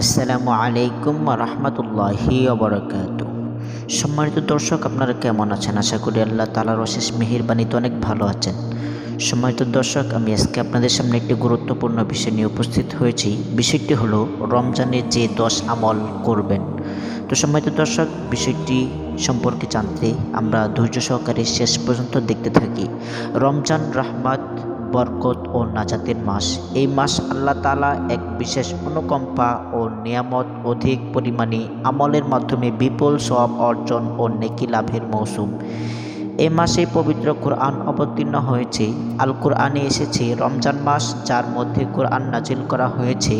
আসসালামু আলাইকুম রহমতুল্লাহি অবরাকাত সম্মানিত দর্শক, আপনারা কেমন আছেন? আশা করি আল্লাহ তালার অশেষ মেহেরবানিতে অনেক ভালো আছেন। সম্মানিত দর্শক, আমি আজকে আপনাদের সামনে একটি গুরুত্বপূর্ণ বিষয় নিয়ে উপস্থিত হয়েছি। বিষয়টি হলো রমজানে যে দশ আমল করবেন। তো সম্মানিত দর্শক, বিষয়টি সম্পর্কে জানতে আমরা ধৈর্য সহকারে শেষ পর্যন্ত দেখতে থাকি। রমজান রহমাত বরকত ও নাজাতের মাস। এই মাস আল্লাহ তালা এক বিশেষ অনুকম্পা ও নিয়ামত অধিক পরিমাণে আমলের মাধ্যমে বিপুল সব অর্জন ও নেকি লাভের মৌসুম। এই মাসে পবিত্র কোরআন অবতীর্ণ হয়েছে। আল কোরআনে এসেছে, রমজান মাস, যার মধ্যে কোরআন নাজিল করা হয়েছে।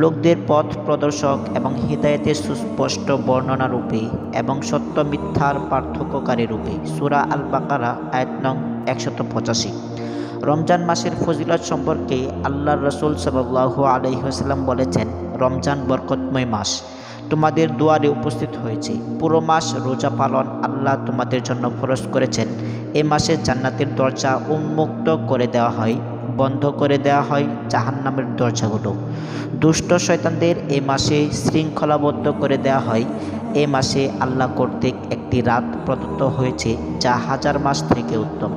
লোকদের পথ প্রদর্শক এবং হৃদায়তের সুস্পষ্ট বর্ণনা রূপে এবং সত্য মিথ্যার পার্থক্যকারী রূপে। সুরা আল বাকারা আয়াত নং একশত পঁচাশি। রমজান মাসের ফজিলত সম্পর্কে আল্লাহ রসুল সাল্লাহু আলহিহাস্লাম বলেছেন, রমজান বরকতময় মাস। তোমাদের দুয়ারে উপস্থিত হয়েছে। পুরো মাস রোজা পালন আল্লাহ তোমাদের জন্য ফরজ করেছেন। এ মাসে জান্নাতের দরজা উন্মুক্ত করে দেওয়া হয়, বন্ধ করে দেওয়া হয় জাহান্নামের দরজাগুলো। দুষ্ট শয়তানদের এ মাসে শৃঙ্খলাবদ্ধ করে দেওয়া হয়। এ মাসে আল্লাহ কর্তৃক একটি রাত প্রদত্ত হয়েছে, যা হাজার মাস থেকে উত্তম।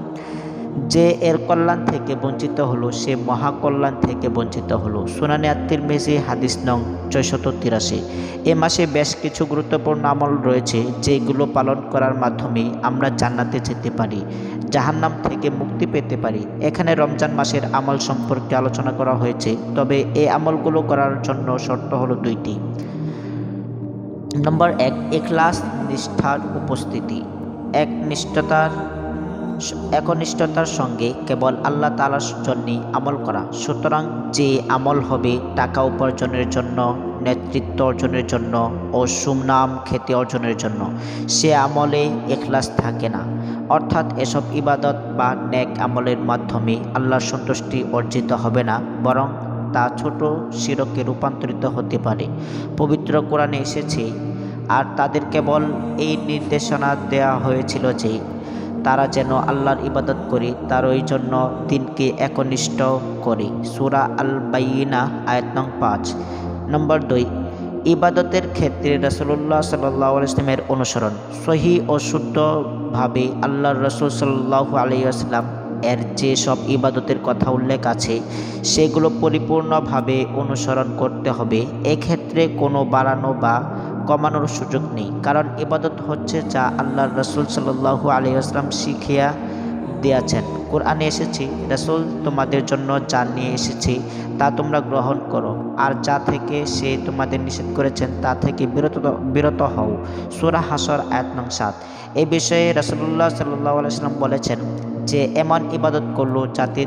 যে এর কল্যাণ থেকে বঞ্চিত হলো, সে মহাকল্যাণ থেকে বঞ্চিত হলো। সুনানি আত্মির মেজি হাদিস নং ছয়শত তিরাশি। এ মাসে বেশ কিছু গুরুত্বপূর্ণ আমল রয়েছে, যেগুলো পালন করার মাধ্যমে আমরা জান্নাতে যেতে পারি, জাহান্নাম থেকে মুক্তি পেতে পারি। এখানে রমজান মাসের আমল সম্পর্কে আলোচনা করা হয়েছে, তবে এই আমলগুলো করার জন্য শর্ত হলো দুইটি। নম্বর এক এখলাস নিষ্ঠার উপস্থিতি। এক নিষ্ঠতার একনিষ্ঠতার সঙ্গে কেবল আল্লাহ তালার জন্যই আমল করা। সুতরাং যে আমল হবে টাকা উপার্জনের জন্য, নেতৃত্ব অর্জনের জন্য ও সুনাম, খ্যাতি অর্জনের জন্য, সে আমলে এখলাস থাকে না। অর্থাৎ এসব ইবাদত বা ন্যাক আমলের মাধ্যমে আল্লাহর সন্তুষ্টি অর্জিত হবে না, বরং তা ছোট শিরকে রূপান্তরিত হতে পারে। পবিত্র কোরআনে এসেছে, আর তাদের কেবল এই নির্দেশনা দেওয়া হয়েছিল যে তারা যেন আল্লাহর ইবাদত করে তার ওই জন্য দিনকে একনিষ্ঠ করে। সুরা আল বাইনা আয়াত নং পাঁচ। নম্বর দুই, ইবাদতের ক্ষেত্রে রসুল্লাহ সাল্লাহ ইসলামের অনুসরণ। সহি ও শুদ্ধভাবে আল্লাহ রসুল সাল্লাহ আলিয়াস্লাম এর যে সব ইবাদতের কথা উল্লেখ আছে, সেগুলো পরিপূর্ণভাবে অনুসরণ করতে হবে। এক্ষেত্রে কোনো বাড়ানো বা কমানোর সুযোগ নেই। কারণ ইবাদত হচ্ছে যা আল্লাহ রসুল সাল্লু আলী আসলাম শিখিয়া দিয়েছেন। কোরআনে এসেছি, রসুল তোমাদের জন্য যা নিয়ে এসেছি, তা তোমরা গ্রহণ করো। আর যা থেকে সে তোমাদের নিষেধ করেছেন, তা থেকে বিরত বিরত হও। সুরা হাসর, আয়াত নং সাত। এই বিষয়ে রসুল্লাহ সাল্লাহ আলাইসাল্লাম বলেছেন যে, এমন ইবাদত করল যাতে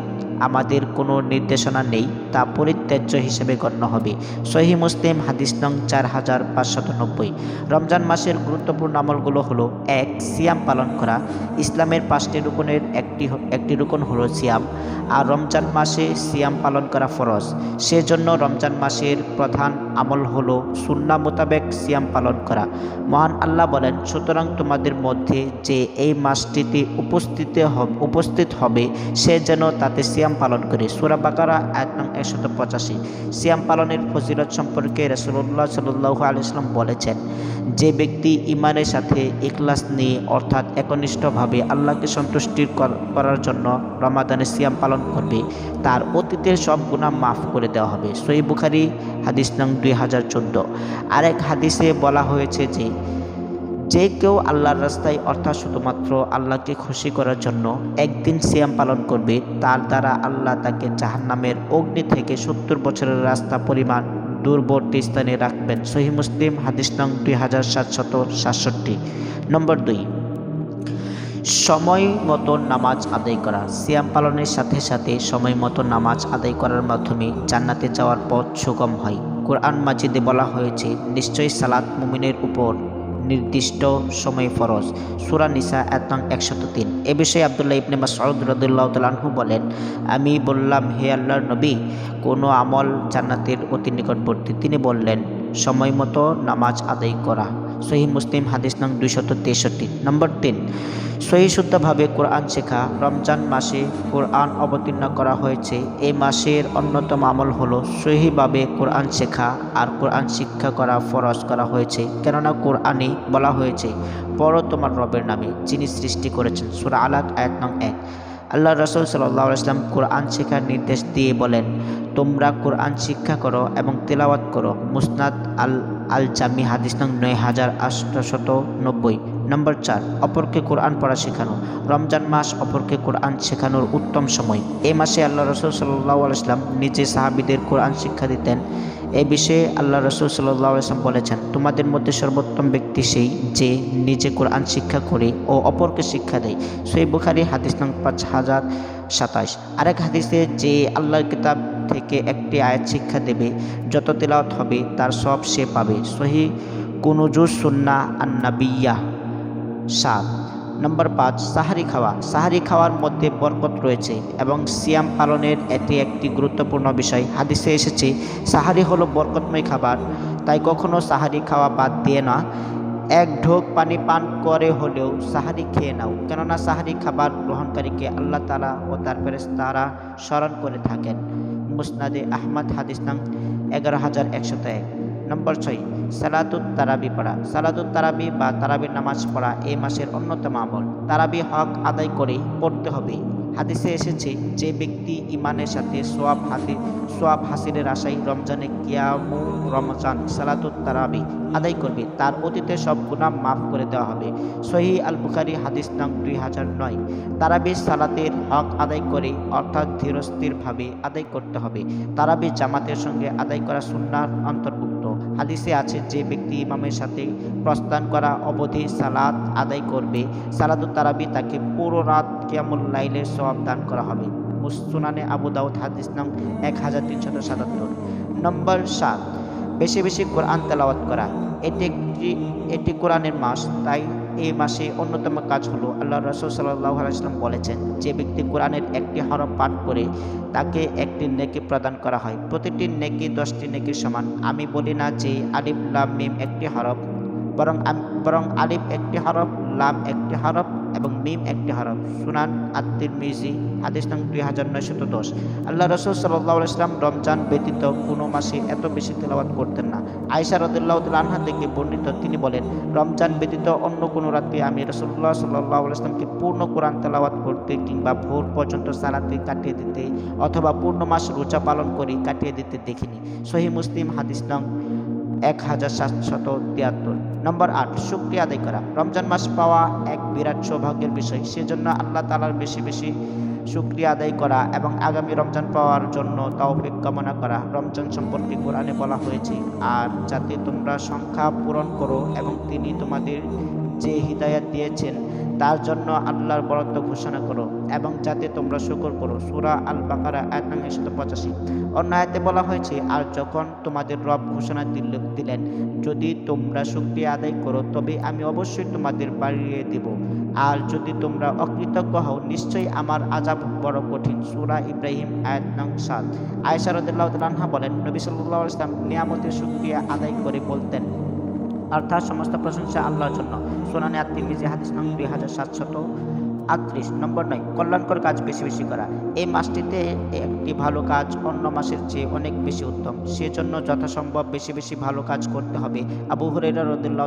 আমাদের কোনো নির্দেশনা নেই, তা পরিত্যাজ্য হিসেবে গণ্য হবে। সহি মুসলিম হাদিস নং চার হাজার পাঁচশত নব্বই। রমজান মাসের গুরুত্বপূর্ণ আমলগুলো হলো, এক, সিয়াম পালন করা। ইসলামের পাঁচটি রুকনের একটি একটি রুকন হলো সিয়াম। আর রমজান মাসে সিয়াম পালন করা ফরজ। সেজন্য রমজান মাসের প্রধান আমল হলো, সুন্না মোতাবেক সিয়াম পালন করা। মহান আল্লাহ বলেন, সুতরাং তোমাদের মধ্যে যে এই মাসটিতে উপস্থিত উপস্থিত হবে, সে যেন তাতে সিয়াম পালন করে। সুরা বাকারা, এক নং একশত পঁচাশি। সিয়াম পালনের ফজিলত সম্পর্কে রসুল্লাহ সাল্লু আলিয়াল্লাম বলেছেন, যে ব্যক্তি ইমানের সাথে ইকলাস নিয়ে অর্থাৎ একনিষ্ঠভাবে আল্লাহকে সন্তুষ্টি করার জন্য রমাদানের সিয়াম পালন করবে, তার অতীতের সব গুণা মাফ করে দেওয়া হবে। সই বুখারি, হাদিস নং দুই হাজার চোদ্দ। আরেক হাদিসে বলা হয়েছে যে যে কেউ আল্লাহর রাস্তায়, অর্থাৎ শুধুমাত্র আল্লাহকে খুশি করার জন্য একদিন সিয়াম পালন করবে, তার দ্বারা আল্লাহ তাকে জাহান্নামের অগ্নি থেকে সত্তর বছরের রাস্তা পরিমাণ দূরবর্তী স্থানে রাখবেন। সহি মুসলিম, হাদিস নং দুই হাজার সাতশত সাতষট্টি। নম্বর দুই, সময় মতো নামাজ আদায় করা। সিয়াম পালনের সাথে সাথে সময় মতো নামাজ আদায় করার মাধ্যমে জান্নাতে যাওয়ার পথ সুগম হয়। কোরআন মাজিদে বলা হয়েছে, নিশ্চয়ই সালাত মুমিনের উপর নির্দিষ্ট সময় ফরজ। সুরা নিসা এক নং একশত তিন। এ বিষয়ে আবদুল্লাহ ইবনে মাসউদ রদুল্লাহ তালাহু বলেন, আমি বললাম, হে আল্লাহর নবী, কোনো আমল জান্নাতের অতি নিকটবর্তী। তিনি বললেন, সময় মতো নামাজ আদায় করা। সহি মুসলিম হাদিস নং দুইশত তেষট্টি। নম্বর তিন সহি শুদ্ধভাবে কোরআন শেখা। রমজান মাসে কোরআন অবতীর্ণ করা হয়েছে। এই মাসের অন্যতম আমল হলো সহিভাবে কোরআন শেখা আর কোরআন শিক্ষা করা, ফরজ করা হয়েছে। কেননা কোরআনে বলা হয়েছে পড়ো তোমার রবের নামে যিনি সৃষ্টি করেছেন। সুরা আলাক আয়াত নং এক। আল্লাহ রসুল সাল্লাহ ইসলাম কোরআন শেখার নির্দেশ দিয়ে বলেন, তোমরা কোরআন শিক্ষা করো এবং তেলাওয়াত করো। মুসনাদ আল আল জামি হাদিস নং নয় হাজার আটশত নব্বই। নম্বর চার, অপরকে কোরআন পড়া শেখানো। রমজান মাস অপরকে কোরআন শেখানোর উত্তম সময়। এ মাসে আল্লাহ রসুল সাল্লাহ আলাইসলাম নিজে সাহাবিদের কোরআন শিক্ষা দিতেন। এই বিষয়ে আল্লাহ রসুল সাল্লাহ আসলাম বলেছেন, তোমাদের মধ্যে সর্বোত্তম ব্যক্তি সেই যে নিজে কোরআন শিক্ষা করে ও অপরকে শিক্ষা দেয়। সেই বুখারি, হাদিস নং পাঁচ হাজার সাতাশ আরেক হাদিসে যে আল্লাহর কিতাব থেকে একটি আয়াত শিক্ষা দেবে, যত তেলাওয়াত হবে তার সব সে পাবে। সহি কুনুজুস সুন্না আন্নাবিয়া সাত। নম্বর পাঁচ, সাহারি খাওয়া। সাহারি খাওয়ার মধ্যে বরকত রয়েছে এবং সিয়াম পালনের এটি একটি গুরুত্বপূর্ণ বিষয়। হাদিসে এসেছে, সাহারি হলো বরকতময় খাবার। তাই কখনো সাহারি খাওয়া বাদ দিয়ে না। এক ঢোক পানি পান করে হলেও সাহারি খেয়ে নাও। কেননা সাহারি খাবার গ্রহণকারীকে আল্লাহ তালা ও তার তারা স্মরণ করে থাকেন। মুসনাদে আহমদ হাদিস নাম এগারো হাজার একশত এক। নম্বর ছয়, সালাতুত তারাবি পড়া। সালাতুত তারাবি বা তারাবির নামাজ পড়া এই মাসের অন্যতম আমল। তারাবি হক আদায় করে পড়তে হবে। হাদিসে এসেছে যে ব্যক্তি ইমানের সাথে সোয়াব হাতে, সোয়াব হাসিরের আশায় রমজানে কিয়ামু রমজান, সালাতুত তারাবি আদায় করবে। তার অতীতের সব গুনাহ মাফ করে দেওয়া হবে। সহি আল বুখারি হাদিস নং দুই হাজার নয়। তারাবি সালাতের হক আদায় করে অর্থাৎ ধীরস্থিরভাবে আদায় করতে হবে। তারাবি জামাতের সঙ্গে আদায় করা সুন্নার অন্তর্ভুক্ত। হাদিসে আছে যে ব্যক্তি ইমামের সাথে প্রস্থান করা অবধি সালাত আদায় করবে। সালাদুত তারাবি তাকে পুরো রাত কিয়ামুল লাইলের সওয়াব দান করা হবে। মুসুনানে আবু দাউদ হাদিস নং এক হাজার তিনশত সাতাত্তর। নম্বর সাত, বেশি বেশি কোরআন তেলাওয়াত করা। এটি একটি, এটি কোরআনের মাস, তাই এই মাসে অন্যতম কাজ হলো আল্লাহ রসুল সাল্লাহ আলাইসলাম বলেছেন, যে ব্যক্তি কোরআনের একটি হরফ পাঠ করে তাকে একটি নেকি প্রদান করা হয়। প্রতিটি নেকি দশটি নেকির সমান। আমি বলি না যে আলিফ লাম মিম একটি হরফ, বরং বরং আলিফ একটি হরফ লাম একটি হরফ এবং মিম একটি হরফ। সুনান আত্মির মিজি হাদিস নং দুই হাজার নয়শত দশ। আল্লাহ রসুল সাল্লাহ ইসলাম রমজান ব্যতীত কোনো মাসে এত বেশি তেলাওয়াত করতেন না। আয়সা রদুল্লাহ আনহা থেকে বর্ণিত তিনি বলেন, রমজান ব্যতীত অন্য কোনো রাতে আমি রসুল্লাহ সাল্লাহ ইসলামকে পূর্ণ কোরআন তেলাওয়াত করতে কিংবা ভোর পর্যন্ত সালাতে কাটিয়ে দিতে অথবা পূর্ণ মাস রোজা পালন করে কাটিয়ে দিতে দেখিনি। সহি মুসলিম হাদিস নং এক হাজার সাতশত তিয়াত্তর। নম্বর আট, শুক্রিয়া আদায় করা। রমজান মাস পাওয়া এক বিরাট সৌভাগ্যের বিষয়। সেজন্য আল্লাহ তালার বেশি বেশি শুক্রিয়া আদায় করা এবং আগামী রমজান পাওয়ার জন্য তৌফিক কামনা করা। রমজান সম্পর্কে কোরআনে বলা হয়েছে, আর যাতে তোমরা সংখ্যা পূরণ করো এবং তিনি তোমাদের যে হৃদায়ত দিয়েছেন তার জন্য আল্লাহর বরাদ্দ ঘোষণা করো এবং যাতে তোমরা শুকর করো। সুরা আল বাকারা এক নং পঁচাশি। অন্য আয়তে বলা হয়েছে, আর যখন তোমাদের রব ঘোষণা দিল দিলেন, যদি তোমরা শুক্রিয়া আদায় করো, তবে আমি অবশ্যই তোমাদের বাড়িয়ে দেব। আর যদি তোমরা অকৃতজ্ঞ হও, নিশ্চয়ই আমার আজাব বড় কঠিন। সুরা ইব্রাহিম আয়াত নং সাত। আয়সা রদুল্লাহ বলেন, নবী সাল্লাহ ইসলাম নিয়ামতের শুক্রিয়া আদায় করে বলতেন অর্থাৎ সমস্ত প্রশংসা আল্লাহর জন্য। সোনানি আত্মিজি হাদিস নং দুই হাজার সাতশত আটত্রিশ। নম্বর নয়, কল্যাণকর কাজ বেশি বেশি করা। এই মাসটিতে একটি ভালো কাজ, অন্য মাসের চেয়ে অনেক বেশি উত্তম। সেজন্য যথাসম্ভব বেশি বেশি ভালো কাজ করতে হবে। আবু হরেরা রদুল্লাহ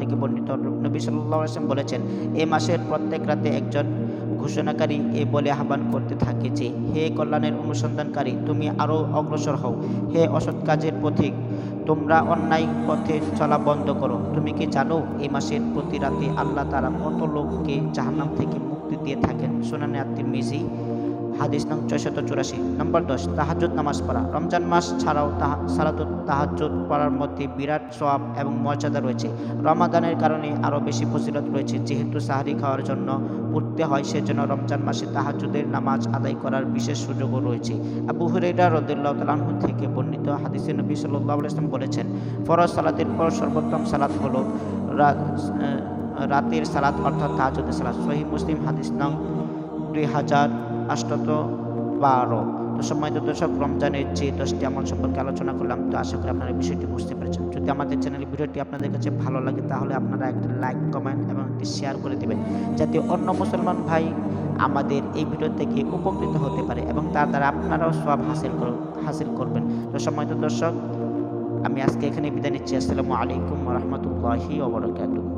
থেকে বর্ণিত নবী সাল্লাহ আসলাম বলেছেন এই মাসের প্রত্যেক রাতে একজন ঘোষণাকারী এ বলে আহ্বান করতে থাকে যে, হে কল্যাণের অনুসন্ধানকারী, তুমি আরও অগ্রসর হও। হে অসৎ কাজের পথিক তোমরা অন্যায় পথে চলা বন্ধ করো। তুমি কি জানো, এই মাসের প্রতি রাতে আল্লাহ তারা কত লোককে জাহান্নাম থেকে মুক্তি দিয়ে থাকেন? সোনানে আত্মীয় মিজি। হাদিস নং ছয়শত চুরাশি, নম্বর দশ তাহাজুদ নামাজ পড়া। রমজান মাস ছাড়াও তাহা, সালাতুত তাহাজুদ পড়ার মধ্যে বিরাট সোয়াব এবং মর্যাদা রয়েছে। রমাদানের কারণে আরও বেশি ফজিলত রয়েছে। যেহেতু সাহারি খাওয়ার জন্য উঠতে হয়, সেজন্য রমজান মাসে তাহাজুদের নামাজ আদায় করার বিশেষ সুযোগও রয়েছে। আবু হুরেরা রদুল্লাহ তালাহু থেকে বর্ণিত হাদিসে নবী সাল্লাহ ইসলাম বলেছেন, ফরজ সালাতের পর সর্বোত্তম সালাত হলো রাতের সালাত অর্থাৎ তাহাজুদের সালাত। সহি মুসলিম হাদিস নং দুই হাজার আষ্টত বারো। তো সময় তো দর্শক, রমজানের যে দশটি আমল সম্পর্কে আলোচনা করলাম, তো আশা করি আপনারা বিষয়টি বুঝতে পেরেছেন। যদি আমাদের চ্যানেলের ভিডিওটি আপনাদের কাছে ভালো লাগে, তাহলে আপনারা একটি লাইক কমেন্ট এবং একটি শেয়ার করে দেবেন, যাতে অন্য মুসলমান ভাই আমাদের এই ভিডিও থেকে উপকৃত হতে পারে এবং তার দ্বারা আপনারাও সব হাসিল হাসিল করবেন। তো সময় তো দর্শক, আমি আজকে এখানে বিদায় নিচ্ছি। আসসালামু আলাইকুম রহমতুল্লাহি ওবরাকাতুহ